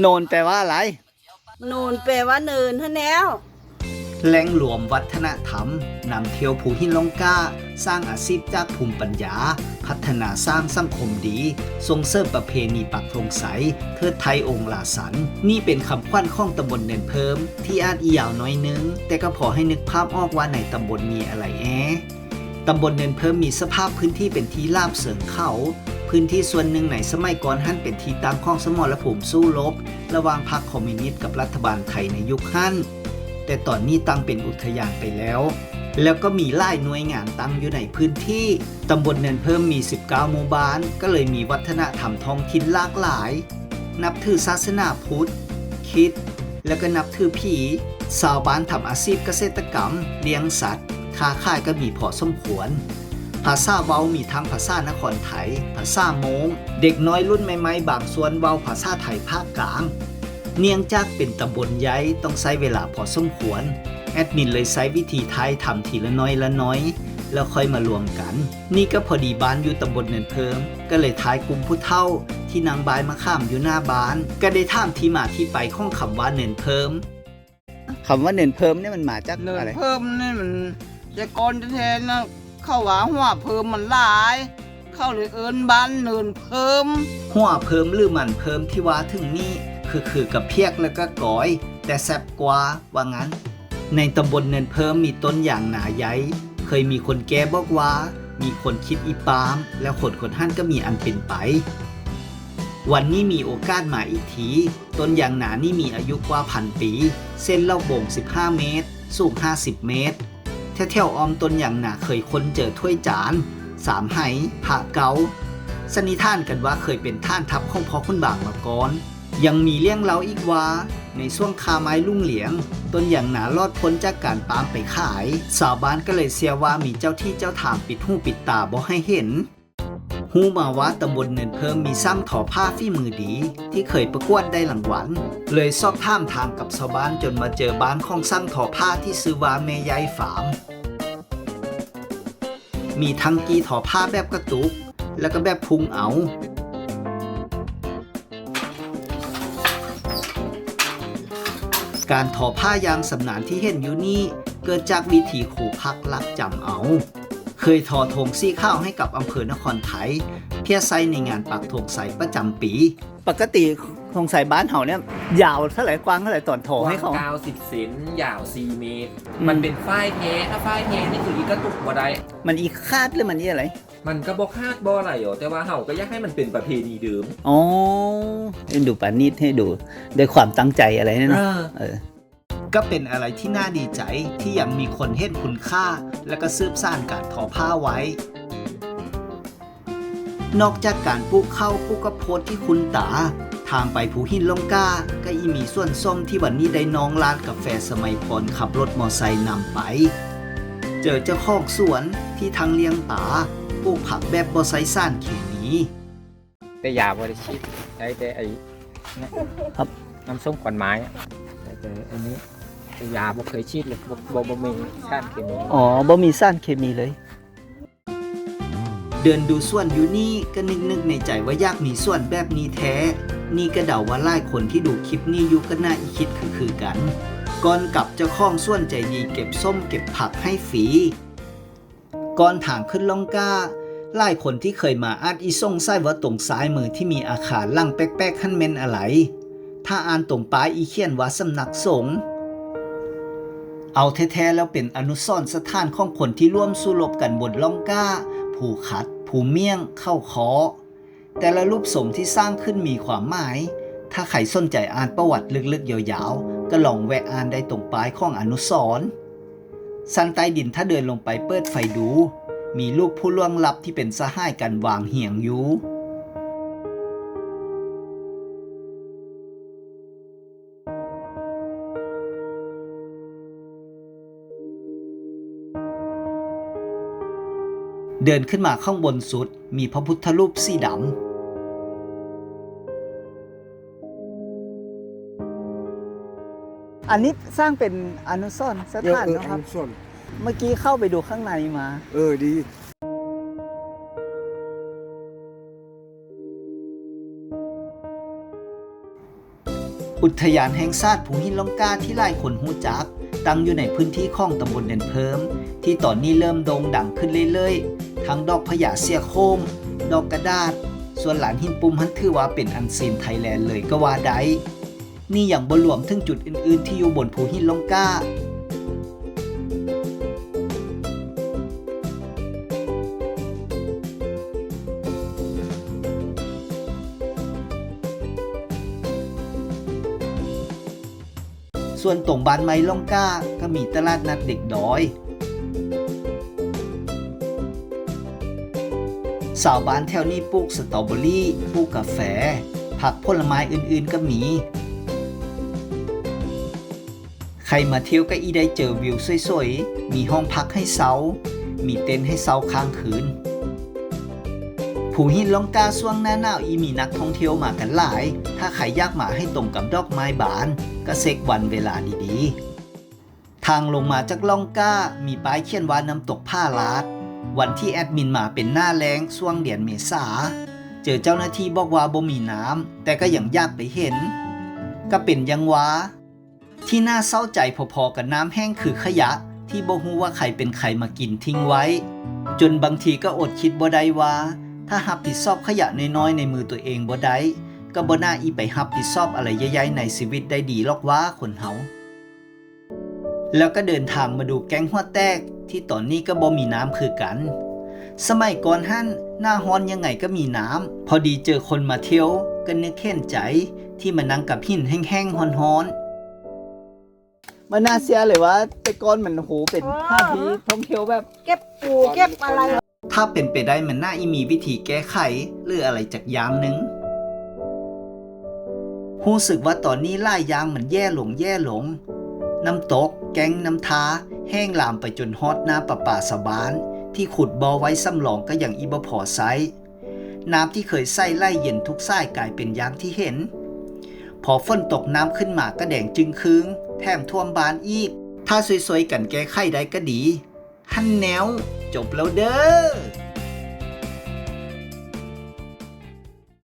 โนนแปลว่าอะไร นูนแปลว่าเนินฮะแนว แหล่งรวมวัฒนธรรมนำเที่ยวภูหินลงกล้าสร้างอาชีพจากภูมิปัญญา พัฒนาสร้างสังคมดีส่งเสริมประเพณีปักธงใสเทิดไทยองค์ลาสัน นี่เป็นคำขวัญของตำบลเนินเพิ่ม ที่อาจอียาวน้อยนึง แต่ก็พอให้นึกภาพออกว่าในตำบลมีอะไรแอตำบลเนินเพิ่มมีสภาพพื้นที่เป็นที่ราบเสริงเขา พื้นที่ส่วนหนึ่งในสมัยก่อนหั่นเป็นที่ตั้งของสมรภูมิสู้รบระหว่างพรรคคอมมิวนิสต์กับรัฐบาลไทยในยุคหั่นแต่ตอนนี้ตั้งเป็นอุทยานไปแล้ว แล้วก็มีหลายหน่วยงานตั้งอยู่ในพื้นที่ตำบลเนินเพิ่มมี 19 หมู่บ้าน ก็เลยมีวัฒนธรรมท้องถิ่นหลากหลาย นับถือศาสนาพุทธคิด แล้วก็นับถือผีชาวบ้านทำอาชีพเกษตรกรรม เลี้ยงสัตว์ ค้าขายก็มีพอสมควร ภาษาเว้ามีทั้งภาษานครไทย ภาษาโมง เด็กน้อยรุ่นใหม่ๆ บางส่วนเว้าภาษาไทยภาคกลาง เนื่องจากเป็นตำบลใหญ่ต้องใช้เวลาพอสมควร แอดมินเลยใช้วิธีไทยทำทีละน้อยละน้อย แล้วค่อยมารวมกัน นี่ก็พอดีบ้านอยู่ตำบลเนินเพิง ก็เลยทายกลุ่มผู้เฒ่า ที่นางบายมาข้ามอยู่หน้าบ้าน ก็ได้ถามที่มาที่ไปของคำว่าเนินเพิมคำว่าเนินเพิ่มเนี่ยมันมาจากเนินอะไร เพิ่มนี่มันแต่ก่อนแท้ๆนะ เข้าว่าหัวเพิ่มมันหลาย เข้าเลยเอินบ้านเนินเพิ่ม หัวเพิ่มหรือมันเพิ่มที่ว่าถึงนี่คือคือกับเพียกแล้วก็ก้อย แต่แซ่บกว่าว่างั้น ในตำบลเนินเพิ่มมีต้นอย่างหนาใหญ่เคยมีคนแก้บอกว่า มีคนคิดอีปาม แล้วคนคนหั่นก็มีอันเป็นไป วันนี้มีโอกาสมาอีกที ต้นยางหนานี่มีอายุกว่าพันปี เส้นเล่าบ่ง 15 เมตร สูง 50 เมตร แถวๆออมตนอย่างหนาเคยค้นเจอถ้วยจานสามไหผาเกาสนนิท่านกันว่าเคยเป็นท่านทัพของพ่อคุณบางมาก่อน ยังมีเลี้ยงเล่าอีกว่าในช่วงคาไม้ลุ่งเหลียง ต้นอย่างหนารอดพ้นจากการปามไปขาย สาวบ้านก็เลยเสียว่ามีเจ้าที่เจ้าทางปิดหูปิดตาบ่ให้เห็น ฮูมาว่าตำบลเนินเพิ่มมีซ้ำถอผ้าฝีมือดี ที่เคยประกวดได้รางวัลเลยสอบถามทางกับชาวบ้านจนมาเจอบ้านของซ้ำถอผ้าที่ซื้อว่าเมยายฝาม มีทั้งกีถอผ้าแบบกระตุก แล้วก็แบบพุงเอาการทอผ้ายางสำนานที่เห็นอยู่นี่เกิดจากวิธีขู่พักลักจำเอา เคยทอธงซี่ข้าวให้กับอำเภอนครไทยเพียไซในงานปักธงใสประจำปี ปกติธงใสบ้านเฮาเนี่ยยาวเท่าไหร่กว้างเท่าไหร่ตอนทอกว้าให้งเขา เก้าสิบเซนยาวสี่เมตร อืม มันเป็นฝ้ายเทถ้าฝ้ายเทนี่คืออีกกระตุกบ่ได้ มันอีคาดหรือมันอีอะไร มันก็บอกคาดบ่อะไรหรอแต่ว่าเฮาก็อยากให้มันเป็นประเพณีเดิมอ๋อให้ดูปานิดให้ดูด้วยความตั้งใจอะไรนั่นนะเออ ก็เป็นอะไรที่น่าดีใจที่ยังมีคนเห็นคุณค่า และก็ซืบสานการทอผ้าไว้ นอกจากการปลูกข้าวปลูกกระโพดที่คุณตา ทางไปภูหินลงกาก็อีมีส่วนส้มที่วันนี้ได้น้องร้านกาแฟสมัยพรขับรถมอไซค์นำไป เจอเจ้าของสวนที่ทางเลี้ยงป่าปลูกผักแบบบอไซซ่านเคมีแต่ยาบริชิตใช้แต่ไอ้เนี่ยครับน้ำส้มขวัญไม้อะแต่แต่อันนี้แต่ ยาบ่เคยฉีดเลยบ่บ่บ่มีสารเคมีอ๋อบ่มีสารเคมีเลย เดินดูส่วนอยู่นี่ก็นึกนึกๆในใจว่าอยากมีส่วนแบบนี้แท้ นี่ก็เดาว่าหลายคนที่ดูคลิปนี้อยู่ก็น่าอีคิดคือคือกัน ก่อนกลับเจ้าของส่วนใจดีเก็บส้มเก็บผักให้ฟรีก่อนทางขึ้นล่องกล้าหลายคนที่เคยมาอาจอีส่งไส้ว่าตรงซ้ายมือที่มีอาคารลังแป๊กๆขั้นเมนอะไร ถ้าอ่านตรงป้ายอีเขียนว่าสำนักสงฆ์ เอาแท้ๆแล้วเป็นอนุสรณ์สถานของคนที่ร่วมสู้รบกันบนล่องก้า ผูขัด ผูเมี่ยง เข้าคอแต่ละรูปทรงที่สร้างขึ้นมีความหมาย ถ้าใครสนใจอ่านประวัติลึกๆ ยาวๆ ก็ลองแวะอ่านได้ตรงปลายของอนุสรณ์สันใต้ดินถ้าเดินลงไปเปิดไฟดู มีรูปผู้ล่วงลับที่เป็นสหายกันวางเหียงอยู่ เดินขึ้นมาข้างบนสุดมีพระพุทธรูปสีดำอันนี้สร้างเป็นอนุสรณ์สถานนะครับ ส่วนเมื่อกี้เข้าไปดูข้างในมา เออดี อุทยานแห่งชาติภูหินล่องกล้าที่หลายคนหูจัก ตั้งอยู่ในพื้นที่ของตำบลเด่นเพิ่ม ที่ตอนนี้เริ่มโด่งดังขึ้นเรื่อยๆ ทั้งดอกพญาเสียโคม ดอกกระดาษ ส่วนหลานหินปุ่มหันถือว่าเป็นอันซีนไทยแลนด์เลยก็ว่าได้นี่อย่างบ่รวมถึงจุดอื่นๆ ที่อยู่บนภูหินล่องกล้าส่วนตรงบ้านไม้ล่องกล้าก็มีตลาดนัดเด็กดอย สาวบ้านแถวนี้ปลูกสตรอเบอรี่ปลูกกาแฟ ผักผลไม้อื่นๆก็มี ใครมาเที่ยวก็อีได้เจอวิวสวยๆ มีห้องพักให้เซามีเต็นท์ให้เซาค้างคืน ผูหินล่องกาช่วงหน้าหนาวอีมีนักท่องเที่ยวมากันหลาย ถ้าใครอยากมาให้ตรงกับดอกไม้บาน ก็เซ็กวันเวลาดีๆ ทางลงมาจากล่องกามีป้ายเขียนว่าน้ำตกผ้าลาด วันที่แอดมินมาเป็นหน้าแล้งช่วงเดือนเมษา เจอเจ้าหน้าที่บอกว่าบ่มีน้ำแต่ก็ยังยากไปเห็น ก็เป็นยังวะที่น่าเศร้าใจพอๆกับน้ำแห้งคือขยะ ที่บ่ฮู้ว่าใครเป็นใครมากินทิ้งไว้ จนบางทีก็อดคิดบ่ได้ว่า ถ้ารับผิดชอบขยะน้อยๆในมือตัวเองบ่ได้ก็บ่น่าอีไปรับผิดชอบอะไรใหญ่ๆในชีวิตได้ดีหรอกว่าคนเฮา แล้วก็เดินทางมาดูแก๊งหัวแตกที่ตอนนี้ก็บ่มีน้ำคือกัน สมัยก่อนหั่นหน้าฮ้อนยังไงก็มีน้ำพอดีเจอคนมาเที่ยวก็นึกเห็นใจที่มานั่งกับหินแห้งๆฮ้อนๆมันน่าเสียเลยว่าแต่ก่อนมันโหเป็นท่าทีท่องเที่ยวแบบเก็บปูเก็บอะไร ถ้าเป็นไปได้มันน่าอีมีวิธีแก้ไขหรืออะไรจากอย่างหนึ่งรู้สึกว่าตอนนี้ล่ายยางมันแย่ลงแย่ลง น้ำตก แก๊งน้ำท้า แห้งลามไปจนฮอดหน้าประป่าสะบาน ที่ขุดบอไว้สำรองก็อย่างอีบพอไซน้ำที่เคยใส่ไล่เย็นทุกไสายกลายเป็นยางที่เห็น พอฝนตกน้ำขึ้นมาก็แดงจึงคืงแถมท่วมบานอีก ถ้าสวยๆกันแก้ไขได้ก็ดี หันแนว จบแล้วเด้อ